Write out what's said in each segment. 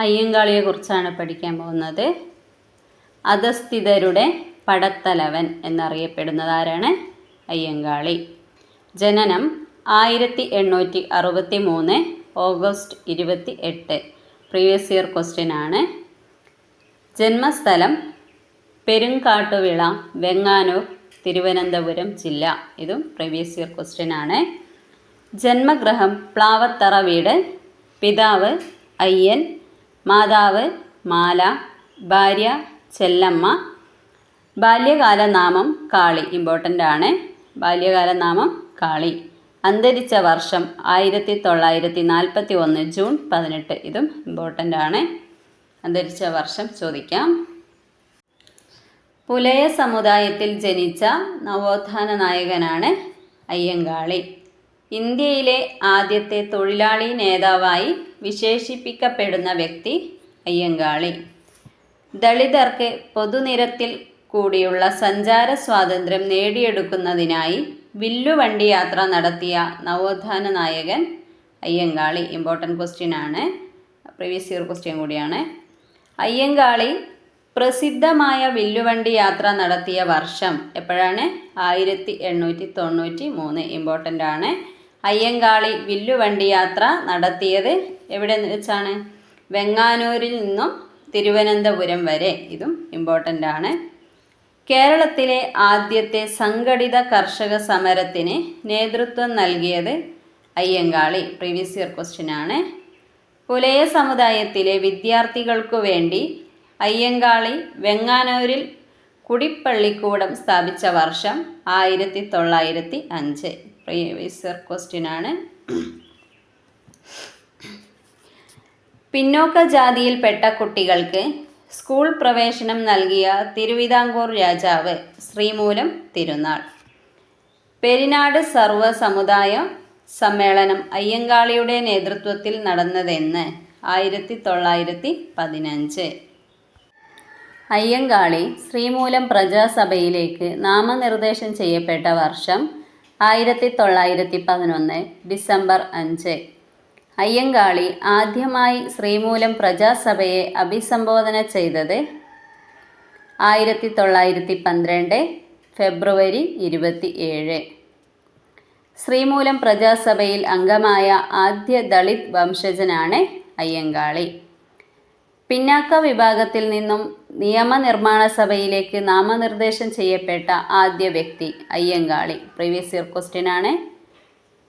അയ്യങ്കാളിയെക്കുറിച്ചാണ് പഠിക്കാൻ പോകുന്നത്. അധസ്ഥിതരുടെ പടത്തലവൻ എന്നറിയപ്പെടുന്നത് ആരാണ്? അയ്യങ്കാളി. ജനനം ആയിരത്തി എണ്ണൂറ്റി അറുപത്തി മൂന്ന് ഓഗസ്റ്റ് ഇരുപത്തി എട്ട് പ്രീവിയസ് ഇയർ ക്വസ്റ്റ്യൻ ആണ്. ജന്മസ്ഥലം പെരുങ്കാട്ടുവിള വെങ്ങാനൂർ തിരുവനന്തപുരം ജില്ല. ഇതും പ്രീവിയസ് ഇയർ ക്വസ്റ്റ്യൻ ആണ്. ജന്മഗ്രഹം പ്ലാവത്തറ വീട്. പിതാവ് അയ്യൻ. മാതാവ് മാല ഭാര്യ ചെല്ലമ്മ. ബാല്യകാല നാമം കാളി. ഇമ്പോർട്ടന്റ് ആണ്. ബാല്യകാല നാമം കാളി. അന്തരിച്ച വർഷം ആയിരത്തി തൊള്ളായിരത്തി നാൽപ്പത്തി ഒന്ന് ജൂൺ പതിനെട്ട്. ഇതും ഇമ്പോർട്ടന്റ് ആണ്. അന്തരിച്ച വർഷം ചോദിക്കാം. പുലയ സമുദായത്തിൽ ജനിച്ച നവോത്ഥാന നായകനാണ് അയ്യങ്കാളി. ഇന്ത്യയിലെ ആദ്യത്തെ തൊഴിലാളി നേതാവായി വിശേഷിപ്പിക്കപ്പെടുന്ന വ്യക്തി അയ്യങ്കാളി. ദളിതർക്ക് പൊതുനിരത്തിൽ കൂടിയുള്ള സഞ്ചാര സ്വാതന്ത്ര്യം നേടിയെടുക്കുന്നതിനായി വില്ലുവണ്ടി യാത്ര നടത്തിയ നവോത്ഥാന നായകൻ അയ്യങ്കാളി. ഇമ്പോർട്ടന്റ് ക്വസ്റ്റ്യൻ ആണ്. പ്രീവിയസ് ഇയർ ക്വസ്റ്റ്യൻ കൂടിയാണ്. അയ്യങ്കാളി പ്രസിദ്ധമായ വില്ലുവണ്ടി യാത്ര നടത്തിയ വർഷം എപ്പോഴാണ്? ആയിരത്തി എണ്ണൂറ്റി തൊണ്ണൂറ്റി മൂന്ന് ഇമ്പോർട്ടന്റ് ആണ്. അയ്യങ്കാളി വില്ലുവണ്ടി യാത്ര നടത്തിയത് എവിടെ വെച്ചാണ്? വെങ്ങാനൂരിൽ നിന്നും തിരുവനന്തപുരം വരെ. ഇതും ഇമ്പോർട്ടന്റ് ആണ്. കേരളത്തിലെ ആദ്യത്തെ സംഘടിത കർഷക സമരത്തിന് നേതൃത്വം നൽകിയത് അയ്യങ്കാളി. പ്രീവിയസ് ഇയർ ക്വസ്റ്റ്യൻ ആണ്. പുലയ സമുദായത്തിലെ വിദ്യാർത്ഥികൾക്കു വേണ്ടി അയ്യങ്കാളി വെങ്ങാനൂരിൽ കുടിപ്പള്ളിക്കൂടം സ്ഥാപിച്ച വർഷം ആയിരത്തി തൊള്ളായിരത്തി അഞ്ച് പ്രീവിയസ് ഇയർ ക്വസ്റ്റ്യൻ ആണ്. പിന്നോക്ക ജാതിയിൽപ്പെട്ട കുട്ടികൾക്ക് സ്കൂൾ പ്രവേശനം നൽകിയ തിരുവിതാംകൂർ രാജാവ് ശ്രീമൂലം തിരുനാൾ. പെരിനാട് സർവ സമുദായ സമ്മേളനം അയ്യങ്കാളിയുടെ നേതൃത്വത്തിൽ നടന്നതെന്ന് ആയിരത്തി തൊള്ളായിരത്തി പതിനഞ്ച് അയ്യങ്കാളി ശ്രീമൂലം പ്രജാസഭയിലേക്ക് നാമനിർദ്ദേശം ചെയ്യപ്പെട്ട വർഷം ആയിരത്തി തൊള്ളായിരത്തി പതിനൊന്ന് ഡിസംബർ അഞ്ച്. അയ്യങ്കാളി ആദ്യമായി ശ്രീമൂലം പ്രജാസഭയെ അഭിസംബോധന ചെയ്തത് ആയിരത്തി തൊള്ളായിരത്തി പന്ത്രണ്ട് ഫെബ്രുവരി ഇരുപത്തി ഏഴ് ശ്രീമൂലം പ്രജാസഭയിൽ അംഗമായ ആദ്യ ദളിത് വംശജനാണ് അയ്യങ്കാളി. പിന്നാക്ക വിഭാഗത്തിൽ നിന്നും നിയമനിർമ്മാണ സഭയിലേക്ക് നാമനിർദ്ദേശം ചെയ്യപ്പെട്ട ആദ്യ വ്യക്തി അയ്യങ്കാളി. പ്രീവിയസ് ഇയർ ക്വസ്റ്റ്യൻ ആണ്.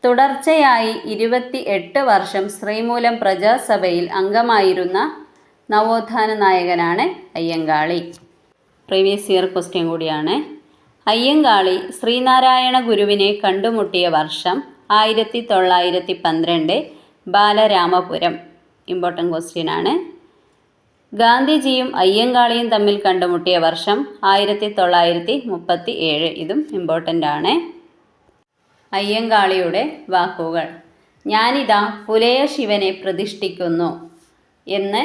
തുടർച്ചയായി ഇരുപത്തി എട്ട് വർഷം ശ്രീമൂലം പ്രജാസഭയിൽ അംഗമായിരുന്ന നവോത്ഥാന നായകനാണ് അയ്യങ്കാളി. പ്രീവിയസ് ഇയർ ക്വസ്റ്റ്യൻ കൂടിയാണ്. അയ്യങ്കാളി ശ്രീനാരായണ ഗുരുവിനെ കണ്ടുമുട്ടിയ വർഷം ആയിരത്തി തൊള്ളായിരത്തി പന്ത്രണ്ട് ബാലരാമപുരം. ഇമ്പോർട്ടന്റ് ക്വസ്റ്റ്യൻ ആണ്. ഗാന്ധിജിയും അയ്യങ്കാളിയും തമ്മിൽ കണ്ടുമുട്ടിയ വർഷം ആയിരത്തി തൊള്ളായിരത്തി മുപ്പത്തി ഏഴ് ഇതും ഇമ്പോർട്ടന്റ് ആണ്. അയ്യങ്കാളിയുടെ വാക്കുകൾ. ഞാനിതാ പുലയ ശിവനെ പ്രതിഷ്ഠിക്കുന്നു എന്ന്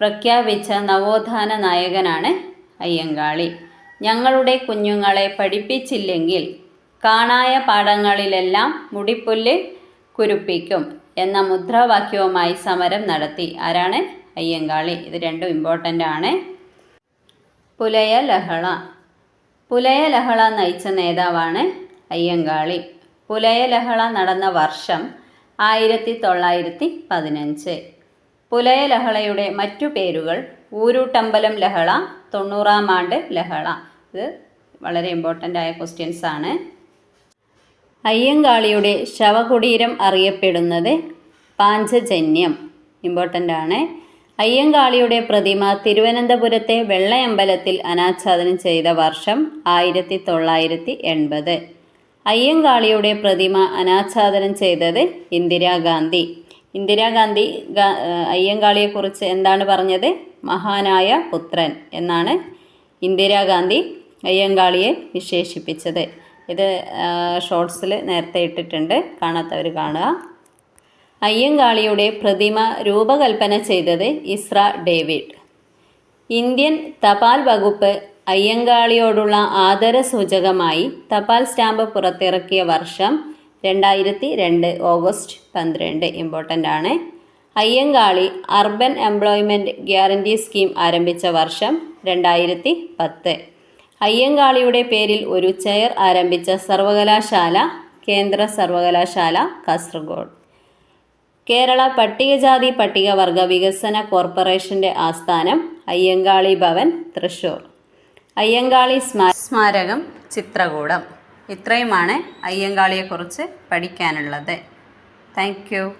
പ്രഖ്യാപിച്ച നവോത്ഥാന നായകനാണ് അയ്യങ്കാളി. ഞങ്ങളുടെ കുഞ്ഞുങ്ങളെ പഠിപ്പിച്ചില്ലെങ്കിൽ കാണായ പാഠങ്ങളിലെല്ലാം മുടിപ്പുല്ല് കുരുപ്പിക്കും എന്ന മുദ്രാവാക്യവുമായി സമരം നടത്തി. ആരാണ് അയ്യങ്കാളി? ഇത് രണ്ടും ഇമ്പോർട്ടന്റ് ആണ്. പുലയ ലഹള പുലയ ലഹള നയിച്ച നേതാവാണ് അയ്യങ്കാളി. പുലയ ലഹള നടന്ന വർഷം ആയിരത്തി തൊള്ളായിരത്തി പതിനഞ്ച് പുലയലഹളയുടെ മറ്റു പേരുകൾ ഊരൂട്ടമ്പലം ലഹള തൊണ്ണൂറാം ആണ്ട് ലഹള. ഇത് വളരെ ഇമ്പോർട്ടന്റ് ആയ ക്വസ്റ്റ്യൻസ് ആണ്. അയ്യങ്കാളിയുടെ ശവകുടീരം അറിയപ്പെടുന്നത് പാഞ്ചജന്യം. ഇമ്പോർട്ടന്റ് ആണ്. അയ്യങ്കാളിയുടെ പ്രതിമ തിരുവനന്തപുരത്തെ വെള്ളയമ്പലത്തിൽ അനാച്ഛാദനം ചെയ്ത വർഷം ആയിരത്തി തൊള്ളായിരത്തി എൺപത് അയ്യങ്കാളിയുടെ പ്രതിമ അനാച്ഛാദനം ചെയ്തത് ഇന്ദിരാഗാന്ധി. ഇന്ദിരാഗാന്ധി അയ്യങ്കാളിയെക്കുറിച്ച് എന്താണ് പറഞ്ഞത്? മഹാനായ പുത്രൻ എന്നാണ് ഇന്ദിരാഗാന്ധി അയ്യങ്കാളിയെ വിശേഷിപ്പിച്ചത്. ഇത് ഷോർട്സിൽ നേരത്തെ ഇട്ടിട്ടുണ്ട്. കാണാത്തവർ കാണുക. അയ്യങ്കാളിയുടെ പ്രതിമ രൂപകൽപ്പന ചെയ്തത് ഇസ്ര ഡേവിഡ്. ഇന്ത്യൻ തപാൽ വകുപ്പ് അയ്യങ്കാളിയോടുള്ള ആദരസൂചകമായി തപാൽ സ്റ്റാമ്പ് പുറത്തിറക്കിയ വർഷം രണ്ടായിരത്തി രണ്ട് ഓഗസ്റ്റ് പന്ത്രണ്ട് ഇമ്പോർട്ടന്റ് ആണ്. Ayyankali urban employment guarantee scheme ആരംഭിച്ച വർഷം രണ്ടായിരത്തി പത്ത് അയ്യങ്കാളിയുടെ പേരിൽ ഒരു ചെയർ ആരംഭിച്ച സർവകലാശാല കേന്ദ്ര സർവകലാശാല കാസർഗോഡ്. കേരള പട്ടികജാതി പട്ടികവർഗ വികസന കോർപ്പറേഷന്റെ ആസ്ഥാനം അയ്യങ്കാളി ഭവൻ തൃശ്ശൂർ. അയ്യങ്കാളി സ്മാ സ്മാരകം ചിത്രകൂടം. ഇത്രയുമാണ് അയ്യങ്കാളിയെക്കുറിച്ച് പഠിക്കാനുള്ളത്. താങ്ക്